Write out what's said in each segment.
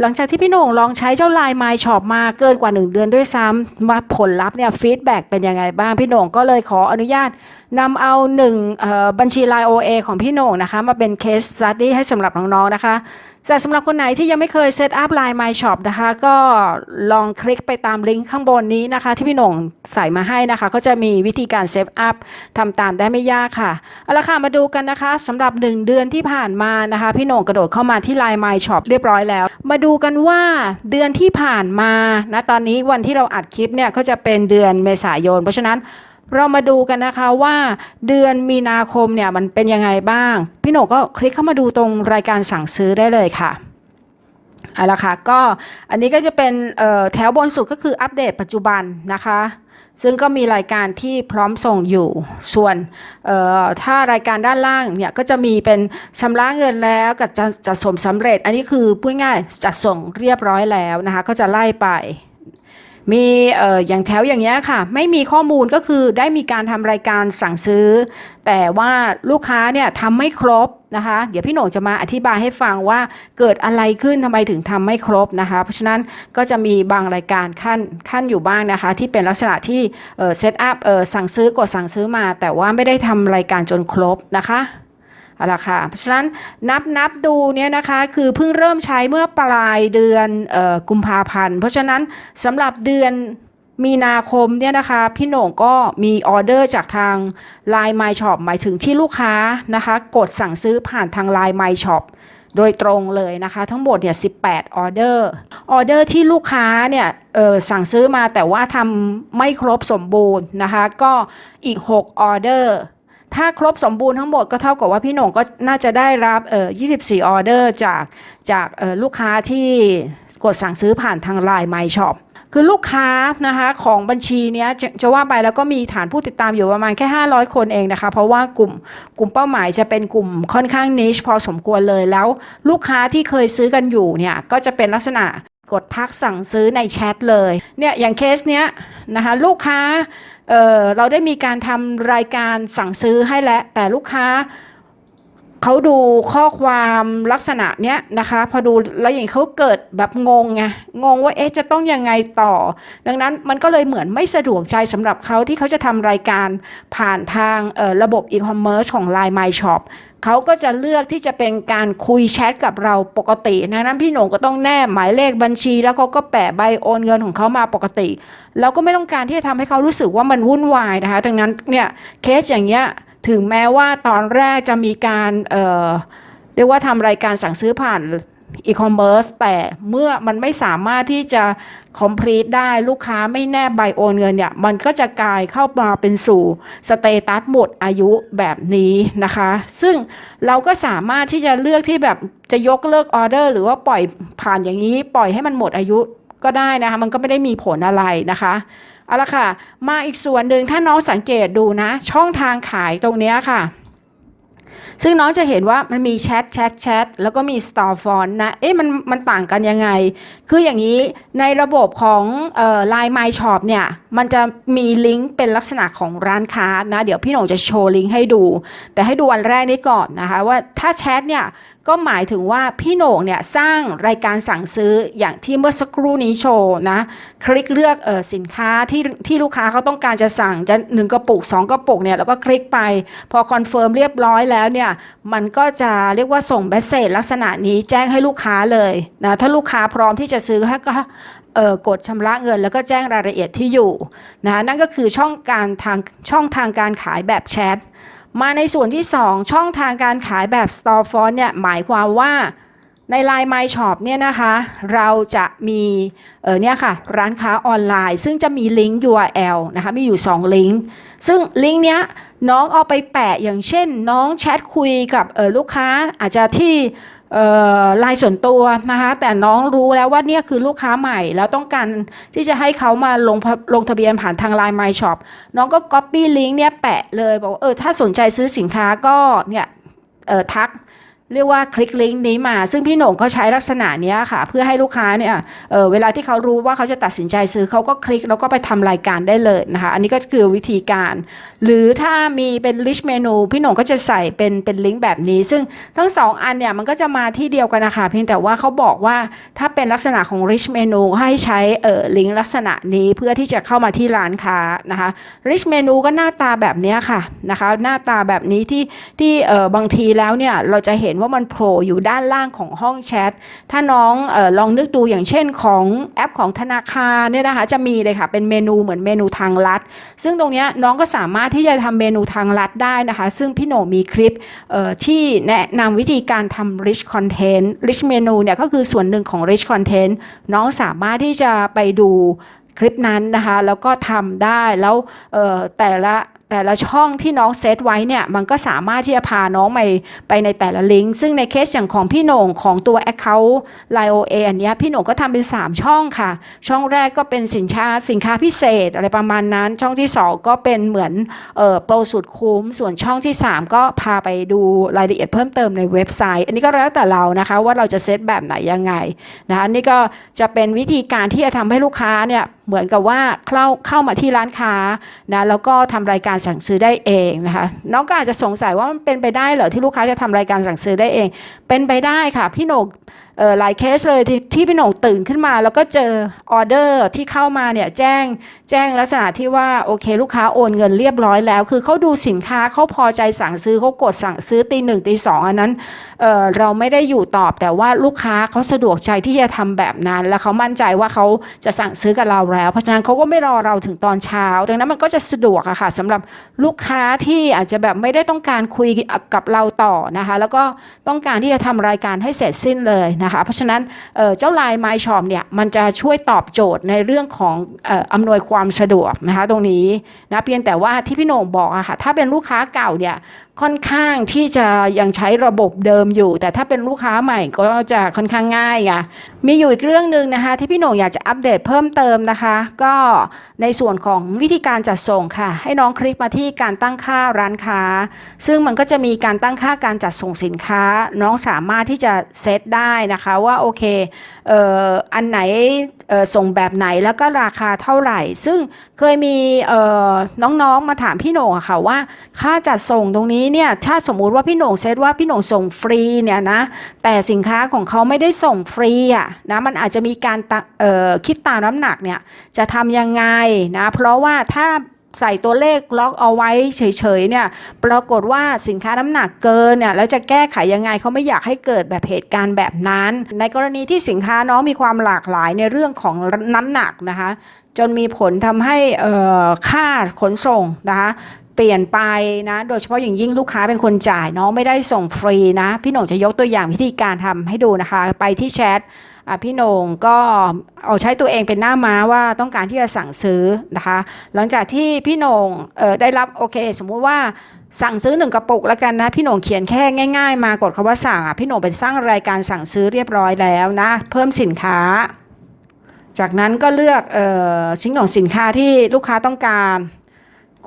หลังจากที่พี่โหน่งลองใช้เจ้าไลน์ไมช็อปมาเกินกว่า 1 เดือนด้วยซ้ำมาผลลัพธ์เนี่ยฟีดแบ็กเป็นยังไงบ้างพี่โหน่งก็เลยขออนุญาตนำเอาหนึ่งบัญชีลาย OA ของพี่โหน่งนะคะ มาเป็นเคสสตัดดี้ให้สำหรับน้องๆนะคะ แต่สำหรับคนไหนที่ยังไม่เคยเซตอัพ Line My Shop นะคะ ก็ลองคลิกไปตามลิงก์ข้างบนนี้นะคะ ที่พี่หน่งใส่มาให้นะคะ ก็จะมีวิธีการเซตอัพทำตามได้ไม่ยากค่ะเอาละค่ะมาดูกันนะคะสำหรับ 1 เดือนที่ผ่านมานะคะ พี่หน่งกระโดดเข้ามาที่ Line My Shop เรียบร้อยแล้ว มาดูกันว่าเดือนที่ผ่านมานะตอนนี้วันที่เราอัดคลิปเนี่ยก็จะเป็นเดือนเมษายน เพราะฉะนั้น เรามาดูกันนะคะว่าเดือนมีนาคมเนี่ยมันเป็นยังไงบ้าง พี่หน่งก็คลิกเข้ามาดูตรงรายการสั่งซื้อได้เลยค่ะเอาละค่ะก็อันนี้ก็จะเป็นแถวบนสุดก็คืออัปเดตปัจจุบันนะคะ ซึ่งก็มีรายการที่พร้อมส่งอยู่ส่วนถ้ารายการด้านล่างเนี่ยก็จะมีเป็นชำระเงินแล้วกับจะจะสมสำเร็จ อันนี้คือพูดง่ายจัดส่งเรียบร้อยแล้วนะคะ ก็จะไล่ไป มีเอ่ออย่างแถวอย่างเงี้ยค่ะ ไม่มีข้อมูลก็คือได้มีการทำรายการสั่งซื้อ แต่ว่าลูกค้าเนี่ยทำไม่ครบนะคะ เดี๋ยวพี่หน่งจะมาอธิบายให้ฟังว่าเกิดอะไรขึ้นทำไมถึงทำไม่ครบนะคะ เพราะฉะนั้นก็จะมีบางรายการขั้นขั้นอยู่บ้างนะคะ ที่เป็นลักษณะที่เอ่อเซตอัพเอ่อสั่งซื้อกดสั่งซื้อมา แต่ว่าไม่ได้ทำรายการจนครบนะคะ เอาละค่ะ เพราะฉะนั้นนับนับดูเนี่ยนะคะคือเพิ่งเริ่มใช้เมื่อปลายเดือนออกุมภาพันธ์ เพราะฉะนั้นสำหรับเดือนมีนาคมเนี่ยนะคะพี่โหน่งก็มีออเดอร์จากทาง Line My Shop หมายถึงที่ลูกค้านะคะ กดสั่งซื้อผ่านทาง Line My Shop โดยตรงเลยนะคะ ทั้งหมดเนี่ย18ออเดอร์ออเดอร์ที่ลูกค้าเนี่ยเออสั่งซื้อมาแต่ว่าทำไม่ครบสมบูรณ์นะคะ ก็อีก 6 ออเดอร์ ถ้าครบสมบูรณ์ทั้งหมดก็เท่ากับว่าพี่หน่งก็น่าจะได้รับเอ่อ24 ออเดอร์จากจากเอ่อลูกค้าที่กดสั่งซื้อผ่านทาง Line My Shop คือลูกค้านะคะของบัญชีเนี้ยจะจะว่าไปแล้วก็มีฐานผู้ติดตามอยู่ประมาณแค่ 500 คนเองนะคะ เพราะว่ากลุ่มกลุ่มเป้าหมายจะเป็นกลุ่มค่อนข้างนิชพอสมควรเลยแล้วลูกค้าที่เคยซื้อกันอยู่เนี่ยก็จะเป็นลักษณะกดทักสั่งซื้อในแชทเลยเนี่ยอย่างเคสเนี้ยนะคะลูกค้า เเราได้มีการทำรายการสั่งซื้อให้แล้วแต่ลูกค้าเขาดูข้อความลักษณะเนี้ยนะคะ พอดูแล้วอย่างเขาเกิดแบบงงไงงงว่าเอ๊ะจะต้องยังไงต่อ ดังนั้นมันก็เลยเหมือนไม่สะดวกใจสำหรับเขาที่เขาจะทำรายการผ่านทางระบบอีคอมเมิร์ซของ Line My Shop เขาก็จะเลือกที่จะเป็นการคุยแชทกับเราปกตินะนั้นพี่หนงก็ต้องแนบหมายเลขบัญชี แล้วเขาก็แปะใบโอนเงินของเขามาปกติ เราก็ไม่ต้องการที่จะทำให้เขารู้สึกว่ามันวุ่นวายนะคะดังนั้นเนี่ยเคสอย่างเงี้ยถึงแม้ว่าตอนแรกจะมีการเเรียกว่าทำรายการสั่งซื้อผ่าน อีคอมเมิร์ซแต่เมื่อมันไม่สามารถที่จะ complete ได้ลูกค้าไม่แนบใบโอนเงินเนี่ย มันก็จะกลายเข้ามาเป็นสู่สเตตัสหมดอายุแบบนี้นะคะ ซึ่งเราก็สามารถที่จะเลือกที่แบบจะยกเลิกออเดอร์ หรือว่าปล่อยผ่านอย่างนี้ปล่อยให้มันหมดอายุก็ได้นะคะ มันก็ไม่ได้มีผลอะไรนะคะเอาละค่ะ มาอีกส่วนหนึ่งถ้าน้องสังเกตดูนะ ช่องทางขายตรงเนี้ยค่ะ ซึ่งน้องจะเห็นว่ามันมีแชทแชทแชทแล้วก็มีสตอร์ฟอนนะ เอ๊ะมันมันต่างกันยังไง คืออย่างนี้ในระบบของเอ่อ Line My Shop เนี่ย มันจะมีลิงก์เป็นลักษณะของร้านค้านะ เดี๋ยวพี่หนงจะโชว์ลิงก์ให้ดู แต่ให้ดูอันแรกนี้ก่อนนะคะ ว่าถ้าแชทเนี่ย ก็หมายถึงว่าพี่โหน่งเนี่ยสร้างรายการสั่งซื้ออย่างที่เมื่อสักครู่นี้โชว์นะ คลิกเลือกเออสินค้าที่ที่ลูกค้าเขาต้องการจะสั่งจะหนึ่งกระปุกสองกระปุกเนี่ยแล้วก็คลิกไป พอคอนเฟิร์มเรียบร้อยแล้วเนี่ยมันก็จะเรียกว่าส่งเบสเซจลักษณะนี้แจ้งให้ลูกค้าเลยนะถ้าลูกค้าพร้อมที่จะซื้อก็กดชำระเงินแล้วก็แจ้งรายละเอียดที่อยู่นะนั่นก็คือช่องการทางช่องทางการขายแบบแชท มาในส่วนที่ 2 ช่องทางการขายแบบ Store Font เนี่ยหมายความว่าใน Line My Shop เนี่ยนะคะ เราจะมีเออเนี่ยค่ะร้านค้าออนไลน์ ซึ่งจะมีลิงก์ URL นะคะมีอยู่ 2 ลิงก์ซึ่งลิงก์เนี้ยน้องเอาไปแปะอย่างเช่น น้องแชทคุยกับเออลูกค้าอาจจะที่ ไลน์ส่วนตัวนะคะแต่น้องรู้แล้วว่าเนี่ยคือลูกค้าใหม่ แล้วต้องการที่จะให้เขามาลงลงทะเบียนผ่านทางไลน์ My Shop น้องก็ Copy ลิงก์เนี่ยแปะเลยบอกว่าเออถ้าสนใจซื้อสินค้าก็เนี่ยทัก เรียกว่าคลิกลิงก์นี้มา ซึ่งพี่หน่งก็ใช้ลักษณะนี้ค่ะ เพื่อให้ลูกค้าเนี่ยเออเวลาที่เขารู้ว่าเขาจะตัดสินใจซื้อเขาก็คลิกแล้วก็ไปทำรายการได้เลยนะคะ อันนี้ก็คือวิธีการ หรือถ้ามีเป็น list menu พี่หน่งก็จะใส่เป็นเป็นลิงก์แบบนี้ ซึ่งทั้งสองอันเนี่ยมันก็จะมาที่เดียวกันนะคะเพียงแต่ว่าเขาบอกว่าถ้าเป็นลักษณะของ rich menu ให้ใช้เออลิงก์ลักษณะนี้เพื่อที่จะเข้ามาที่ร้านค้านะคะ rich menu ก็หน้าตาแบบนี้ค่ะนะคะหน้าตาแบบนี้ที่ที่เออบางทีแล้วเนี่ยเราจะเห็นว่ามันโผล่อยู่ด้านล่างของห้องแชท ถ้าน้องออลองนึกดูอย่างเช่นของแอปของธนาคารเนี่ยนะคะจะมีเลยค่ะเป็นเมนูเหมือนเมนูทางลัด ซึ่งตรงนี้น้องก็สามารถที่จะทำเมนูทางลัดได้นะคะ ซึ่งพี่โหนมีคลิปที่แนะนำวิธีการทำ rich content rich menu เนี่ยก็คือส่วนหนึ่งของ rich content น้องสามารถที่จะไปดูคลิปนั้นนะคะ แล้วก็ทำได้แล้วแต่ละ แต่ละช่องที่น้องเซตไว้เนี่ยมันก็สามารถที่จะพาน้องไปไปในแต่ละลิงก์ซึ่งในเคสอย่างของพี่โหน่งของตัว Account Line OA อันนี้พี่โหน่งก็ทำเป็น 3 ช่องค่ะ ช่องแรกก็เป็นสินค้าสินค้าพิเศษอะไรประมาณนั้น ช่องที่ 2 ก็เป็นเหมือนเอ่อโปรสุดคุ้ม ส่วนช่องที่ 3 ก็พาไปดูรายละเอียดเพิ่มเติมในเว็บไซต์ อันนี้ก็แล้วแต่เรานะคะว่าเราจะเซตแบบไหนยังไงนะคะนี่ก็จะเป็นวิธีการที่จะทำให้ลูกค้าเนี่ยเหมือนกับว่าเข้าเข้ามาที่ร้านค้านะแล้วก็ทำรายการสั่งซื้อได้เองนะคะ น้องก็อาจจะสงสัยว่ามันเป็นไปได้เหรอที่ลูกค้าจะทำรายการสั่งซื้อได้เอง เป็นไปได้ค่ะพี่โหนกหลายเคสเลยที่ที่พี่หนกตื่นขึ้นมา แล้วก็เจอออเดอร์ที่เข้ามาเนี่ยแจ้งแจ้งลักษณะที่ว่าโอเค ลูกค้าโอนเงินเรียบร้อยแล้ว คือเขาดูสินค้าเขาพอใจสั่งซื้อเขากดสั่งซื้อตีหนึ่งตีสองอันนั้นเเราไม่ได้อยู่ตอบแต่ว่าลูกค้าเขาสะดวกใจที่จะทำแบบนั้น แล้วเขามั่นใจว่าเขาจะสั่งซื้อกับเราแล้ว เพราะฉะนั้นเขาก็ไม่รอเราถึงตอนเช้า ดังนั้นมันก็จะสะดวกอะค่ะสำหรับลูกค้าที่อาจจะแบบไม่ได้ต้องการคุยกับเราต่อนะคะ แล้วก็ต้องการที่จะทำรายการให้เสร็จสิ้นเลยนะคะเพราะฉะนั้นเจ้าลน์ My Shop เนี่ยมันจะช่วยตอบโจทย์ในเรื่องของเอ่ออำนวยความสะดวกนะคะตรงนี้นะเพียงแต่ว่าที่พี่โหน่งบอกอะค่ะถ้าเป็นลูกค้าเก่าเนี่ยค่อนข้างที่จะยังใช้ระบบเดิมอยู่ แต่ถ้าเป็นลูกค้าใหม่ก็จะค่อนข้างง่ายไงมีอยู่อีกเรื่องหนึ่งนะคะที่พี่โหน่งอยากจะอัปเดตเพิ่มเติมนะคะ ก็ในส่วนของวิธีการจัดส่งค่ะ ให้น้องคลิกมาที่การตั้งค่าร้านค้า ซึ่งมันก็จะมีการตั้งค่าการจัดส่งสินค้า น้องสามารถที่จะเซตได้ได้นะคะว่าโอเคเอ่ออันไหนส่งแบบไหนแล้วก็ราคาเท่าไหร่ ซึ่งเคยมีน้องๆมาถามพี่โหน่งค่ะว่า ค่าจัดส่งตรงนี้เนี่ยถ้าสมมุติว่าพี่โหน่งเซตว่าพี่โหน่งส่งฟรีเนี่ยนะแต่สินค้าของเขาไม่ได้ส่งฟรีอะนะมันอาจจะมีการคิดตามน้ำหนักเนี่ยจะทำยังไงนะเพราะว่าถ้า ใส่ตัวเลขล็อกเอาไว้เฉยๆเนี่ยปรากฏว่าสินค้าน้ำหนักเกินเนี่ยแล้วจะแก้ไขยังไงเขาไม่อยากให้เกิดแบบเหตุการณ์แบบนั้น ในกรณีที่สินค้าน้องมีความหลากหลายในเรื่องของน้ำหนักนะคะจนมีผลทำให้ค่าขนส่งนะคะเปลี่ยนไปนะโดยเฉพาะอย่างยิ่งลูกค้าเป็นคนจ่ายน้องไม่ได้ส่งฟรีนะ พี่หน่งจะยกตัวอย่างวิธีการทำให้ดูนะคะ ไปที่แชท พี่โหน่งก็เอาใช้ตัวเองเป็นหน้าม้าว่าต้องการที่จะสั่งซื้อนะคะ หลังจากที่พี่โหน่งได้รับโอเค สมมุติว่าสั่งซื้อหนึ่งกระปุกแล้วกันนะ พี่โหน่งเขียนแค่ง่าย ๆ มากดคำว่าสั่งอะพี่โหน่งเป็นสร้างรายการสั่งซื้อเรียบร้อยแล้วนะ เพิ่มสินค้า จากนั้นก็เลือกออชิ้นของสินค้าที่ลูกค้าต้องการ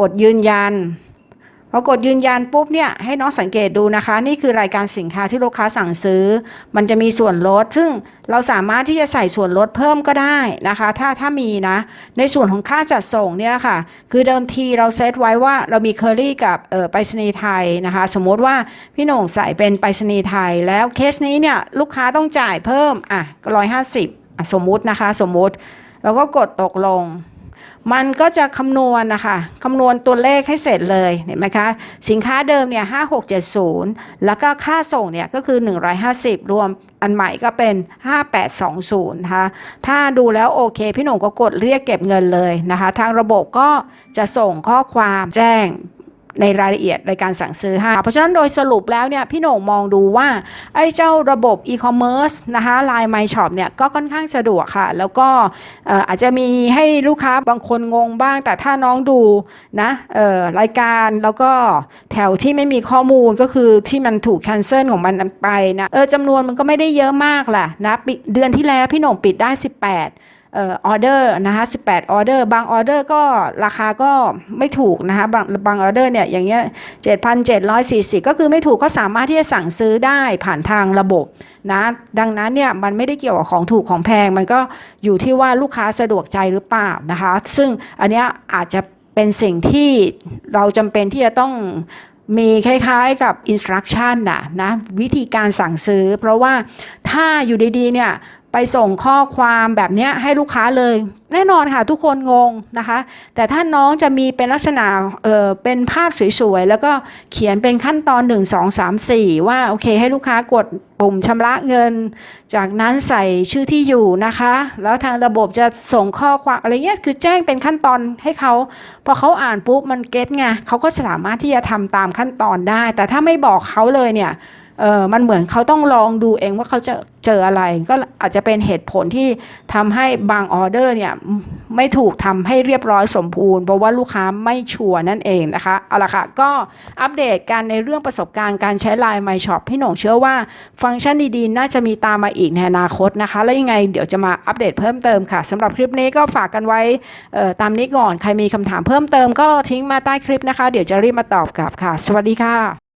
กดยืนยัน พอกดยืนยันปุ๊บเนี่ยให้น้องสังเกตดูนะคะ นี่คือรายการสินค้าที่ลูกค้าสั่งซื้อ มันจะมีส่วนลด ซึ่งเราสามารถที่จะใส่ส่วนลดเพิ่มก็ได้นะคะ ถ้าถ้ามีนะ ในส่วนของค่าจัดส่งเนี่ยค่ะ คือเดิมทีเราเซตไว้ว่าเรามีเคอรี่กับเออไปรษณีย์ไทยนะคะ สมมติว่าพี่หน่งใส่เป็นไปรษณีย์ไทย แล้วเคสนี้เนี่ยลูกค้าต้องจ่ายเพิ่มอะร้อยห้าสิบสมมุตินะคะ สมมุติแล้วก็กดตกลง มันก็จะคำนวณนะคะคำนวณตัวเลขให้เสร็จเลยเห็นไหมคะ สินค้าเดิมเนี่ย5670แล้วก็ค่าส่งเนี่ยก็คือ 150 รวมอันใหม่ก็เป็น 5820นะคะถ้าดูแล้วโอเค พี่หนุ่มก็กดเรียกเก็บเงินเลยนะคะ ทางระบบก็จะส่งข้อความแจ้ง ในรายละเอียดในการสั่งซื้อให้เพราะฉะนั้นโดยสรุปแล้วเนี่ยพี่โหน่งมองดูว่าไอ้เจ้าระบบอีคอมเมิร์ซนะคะไลน์ My Shop เนี่ยก็ค่อนข้างสะดวกค่ะ แล้วก็อาจจะมีให้ลูกค้าบางคนงงบ้าง แต่ถ้าน้องดูนะรายการแล้วก็แถวที่ไม่มีข้อมูลก็คือที่มันถูกแคนเซิลของมันไปนะเออจำนวนมันก็ไม่ได้เยอะมากแหละนะเดือนที่แล้วพี่โหน่งปิดได้ 18 ออออเดอร์นะคะ18ออเดอร์ บางออเดอร์ก็ราคาก็ไม่ถูกนะคะบางบางออเดอร์เนี่ยอย่างเงี้ย7,740 ก็คือไม่ถูกก็สามารถที่จะสั่งซื้อได้ผ่านทางระบบนะดังนั้นเนี่ยมันไม่ได้เกี่ยวกับของถูกของแพง มันก็อยู่ที่ว่าลูกค้าสะดวกใจหรือเปล่านะคะซึ่งอันเนี้ยอาจจะเป็นสิ่งที่เราจำเป็นที่จะต้องมีคล้ายๆกับ instruction นะนะวิธีการสั่งซื้อ เพราะว่าถ้าอยู่ดีๆเนี่ย ไปส่งข้อความแบบนี้ให้ลูกค้าเลย แน่นอนค่ะทุกคนงงนะคะ แต่ถ้าน้องจะมีเป็นลักษณะเออเป็นภาพสวยๆ แล้วก็เขียนเป็นขั้นตอน 1 2 3 4 ว่าโอเค ให้ลูกค้ากดปุ่มชำระเงิน จากนั้นใส่ชื่อที่อยู่นะคะ แล้วทางระบบจะส่งข้อความอะไรเงี้ยคือแจ้งเป็นขั้นตอนให้เขาพอเขาอ่านปุ๊บมันเก็ตไงเขาก็สามารถที่จะทำตามขั้นตอนได้ แต่ถ้าไม่บอกเขาเลยเนี่ย เออมันเหมือนเขาต้องลองดูเองว่าเขาจะเจออะไร ก็อาจจะเป็นเหตุผลที่ทำให้บางออเดอร์เนี่ยไม่ถูกทำให้เรียบร้อยสมบูรณ์เพราะว่าลูกค้าไม่ชัวร์นั่นเองนะคะเอาละค่ะก็อัปเดตกันในเรื่องประสบการณ์การใช้ Line My Shop พี่หนงเชื่อว่าฟังก์ชันดีๆ น่าจะมีตามมาอีกในอนาคตนะคะ แล้วยังไงเดี๋ยวจะมาอัปเดตเพิ่มเติมค่ะสำหรับคลิปนี้ก็ฝากกันไว้ตามนี้ก่อนใครมีคำถามเพิ่มเติมก็ทิ้งมาใต้คลิปนะคะ เดี๋ยวจะรีบมาตอบกลับค่ะ สวัสดีค่ะ